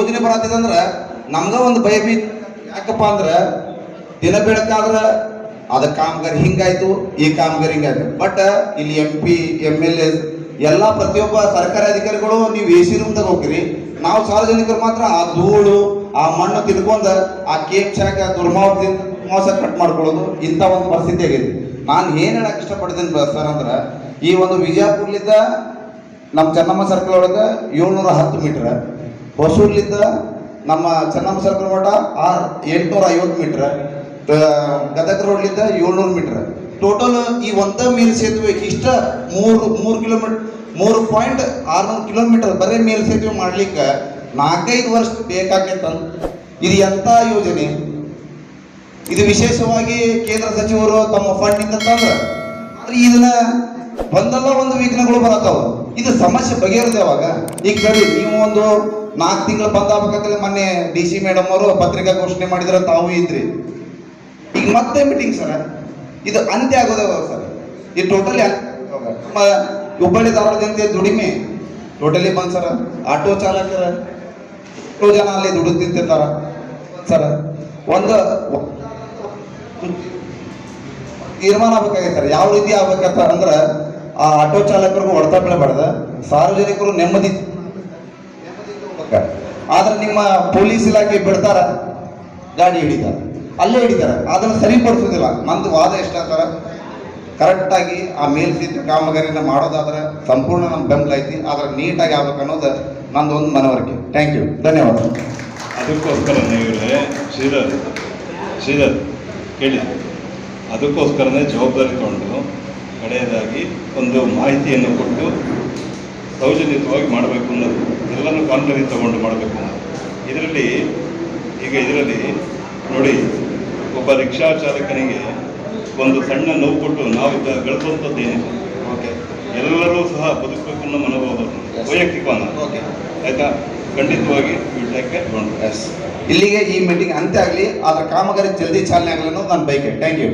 ಯೋಜನೆ ಅಂದ್ರೆ ನಮ್ಗ ಒಂದು ಭಯ ಬೀ ಯಾಕಪ್ಪ ಅಂದ್ರೆ ದಿನ ಬೆಳಕಾದ್ರೆ ಅದ ಕಾಮಗಾರಿ ಹಿಂಗಾಯ್ತು, ಈ ಕಾಮಗಾರಿ ಹಿಂಗಾಯ್ತು. ಬಟ್ ಇಲ್ಲಿ M P M L A ಎಲ್ಲ ಪ್ರತಿಯೊಬ್ಬ ಸರ್ಕಾರಿ ಅಧಿಕಾರಿಗಳು ನೀವು ಎ ಸಿ ರೂಮ್ದಾಗ ಹೋಗ್ರಿ. ನಾವು ಸಾರ್ವಜನಿಕರು ಮಾತ್ರ ಆ ಧೂಳು, ಆ ಮಣ್ಣು ತಿನ್ಕೊಂಡ ಆ ಕೇಕ್ ಶಾಖ ದುರ್ಮಾವದಿಂದ ಮೋಸ ಕಟ್ ಮಾಡ್ಕೊಳ್ಳೋದು ಇಂಥ ಒಂದು ಪರಿಸ್ಥಿತಿ ಆಗೈತಿ. ನಾನು ಏನು ಹೇಳಕ್ ಇಷ್ಟಪಡ್ತೀನಿ ಸರ್ ಅಂದ್ರೆ, ಈ ಒಂದು ವಿಜಯಪುರ್ಲಿದ್ದ ನಮ್ಮ ಚೆನ್ನಮ್ಮ ಸರ್ಕಲ್ ಒಳಗೆ ಏಳ್ನೂರ ಹತ್ತು ಮೀಟ್ರ್ ಹೊಸೂರ್ಲಿದ್ದ ನಮ್ಮ ಚೆನ್ನಮ್ಮ ಸರ್ಕಲ್ ಮಠ ಆರ್ ಎಂಟುನೂರ ಐವತ್ತು ಮೀಟ್ರ್ ಗದಗ ರೋಡ್ಲಿಂದ ಏಳ್ನೂರು ಮೀಟ್ರ್. ಟೋಟಲ್ ಈ ಒಂದ ಮೇಲ್ ಸೇತುವೆ ಇಷ್ಟ ಮೂರು ಮೂರು ಕಿಲೋಮೀಟರ್ ಮೂರು ಪಾಯಿಂಟ್ ಆರ್ನೂರು ಕಿಲೋಮೀಟರ್ ಬರೀ ಮೇಲ್ ಸೇತುವೆ ಮಾಡ್ಲಿಕ್ಕೆ ನಾಲ್ಕೈದು ವರ್ಷ ಬೇಕಾಗೈತಂತ ಇದು ಎಂಥ ಯೋಜನೆ? ಇದು ವಿಶೇಷವಾಗಿ ಕೇಂದ್ರ ಸಚಿವರು ತಮ್ಮ ಫಂಡ್ ತಂದ್ರ. ಆದ್ರೆ ಇದನ್ನ ಒಂದಲ್ಲ ಒಂದು ವಿಘ್ನಗಳು ಬರತ್ತವ. ಇದು ಸಮಸ್ಯೆ ಬಗೆಹರಿದ ಯಾವಾಗ ಈಗ ಸರಿ, ನೀವು ಒಂದು ನಾಲ್ಕು ತಿಂಗಳು ಬಂದಾಗಬೇಕಂದ್ರೆ ಮೊನ್ನೆ ಡಿ ಸಿ ಮೇಡಮ್ ಅವರು ಪತ್ರಿಕಾ ಘೋಷಣೆ ಮಾಡಿದ್ರೆ ತಾವು ಇದ್ರಿ. ಈಗ ಮತ್ತೆ ಮೀಟಿಂಗ್ ಸರ್? ಇದು ಅಂತ್ಯ ಆಗೋದೇ ಸರ್. ಈ ಟೋಟಲಿ ಹುಬ್ಬಳ್ಳಿ ಧಾರವಾಡ ಜನತೆ ದುಡಿಮೆ. ಟೋಟಲಿ ಬಂದ್ ಸರ್. ಆಟೋ ಚಾಲಕರ ಎಷ್ಟೋ ಜನ ಅಲ್ಲಿ ದುಡಿದು ತಿಂತಿರ್ತಾರ ಸರ್, ಒಂದು ತೀರ್ಮಾನ ಆಗ್ಬೇಕಾಗೈತೆ ಸರ್. ಯಾವ ರೀತಿ ಆಗ್ಬೇಕಂತ ಅಂದ್ರೆ ಆ ಆಟೋ ಚಾಲಕರಿಗೂ ಹೊಡೆತ ಬೀಳಬಾರ್ದ ಸಾರ್ವಜನಿಕರು ನೆಮ್ಮದಿ ಆದ್ರೆ ನಿಮ್ಮ ಪೊಲೀಸ್ ಇಲಾಖೆ ಬಿಡ್ತಾರ, ಗಾಡಿ ಹಿಡಿತಾರ. ಅಲ್ಲೇ ಹಿಡಿತಾರ, ಅದನ್ನ ಸರಿಪಡಿಸೋದಿಲ್ಲ. ನಂದು ವಾದ ಎಷ್ಟಾಗ್ತಾರ? ಕರೆಕ್ಟ್ ಕರೆಕ್ಟಾಗಿ ಆ ಮೇಲ್ಸಿದ್ದ ಕಾಮಗಾರಿನ ಮಾಡೋದಾದ್ರೆ ಸಂಪೂರ್ಣ ನಮ್ಮ ಬೆಂಬಲ ಐತಿ, ಆದ್ರೆ ನೀಟಾಗಿ ಆಗ್ಬೇಕು ಅನ್ನೋದು ನಂದು ಒಂದು ಮನವರಿಕೆ. ಥ್ಯಾಂಕ್ ಯು ಧನ್ಯವಾದ. ಅದಕ್ಕೋಸ್ಕರನೇ ನೀವೇ ಶ್ರೀಧರ್ ಶ್ರೀಧರ್, ಕೇಳಿ. ಅದಕ್ಕೋಸ್ಕರನೇ ಜವಾಬ್ದಾರಿ ತಗೊಂಡು ಕಡೆಯದಾಗಿ ಒಂದು ಮಾಹಿತಿಯನ್ನು ಕೊಟ್ಟು ಸೌಜನ್ಯತವಾಗಿ ಮಾಡಬೇಕು ಅನ್ನೋದು ಎಲ್ಲನೂ ಕಾನೂನಲ್ಲಿ ತಗೊಂಡು ಮಾಡಬೇಕು ಅನ್ನೋದು. ಇದರಲ್ಲಿ ಈಗ ಇದರಲ್ಲಿ ನೋಡಿ ಒಬ್ಬ ರಿಕ್ಷಾ ಚಾಲಕನಿಗೆ ಒಂದು ಸಣ್ಣ ನೋವು ಕೊಟ್ಟು ನಾವು ಗಳಿಸುವಂಥದ್ದು ಏನಿದೆ ಓಕೆ ಎಲ್ಲರೂ ಸಹ ಬದುಕಬೇಕು ಅನ್ನೋ ಮನೋಭಾವ ವೈಯಕ್ತಿಕ ಅನ್ನೋದು ಓಕೆ ಆಯ್ತಾ? ಖಂಡಿತವಾಗಿ ಎಸ್ ಇಲ್ಲಿಗೆ ಈ ಮೀಟಿಂಗ್ ಅಂತೆ ಆಗಲಿ ಅದರ ಕಾಮಗಾರಿ ಜಲ್ದಿ ಚಾಲನೆ ಆಗಲಿ ಅನ್ನೋದು ನನ್ನ ಬೈಕೆ ಥ್ಯಾಂಕ್ ಯು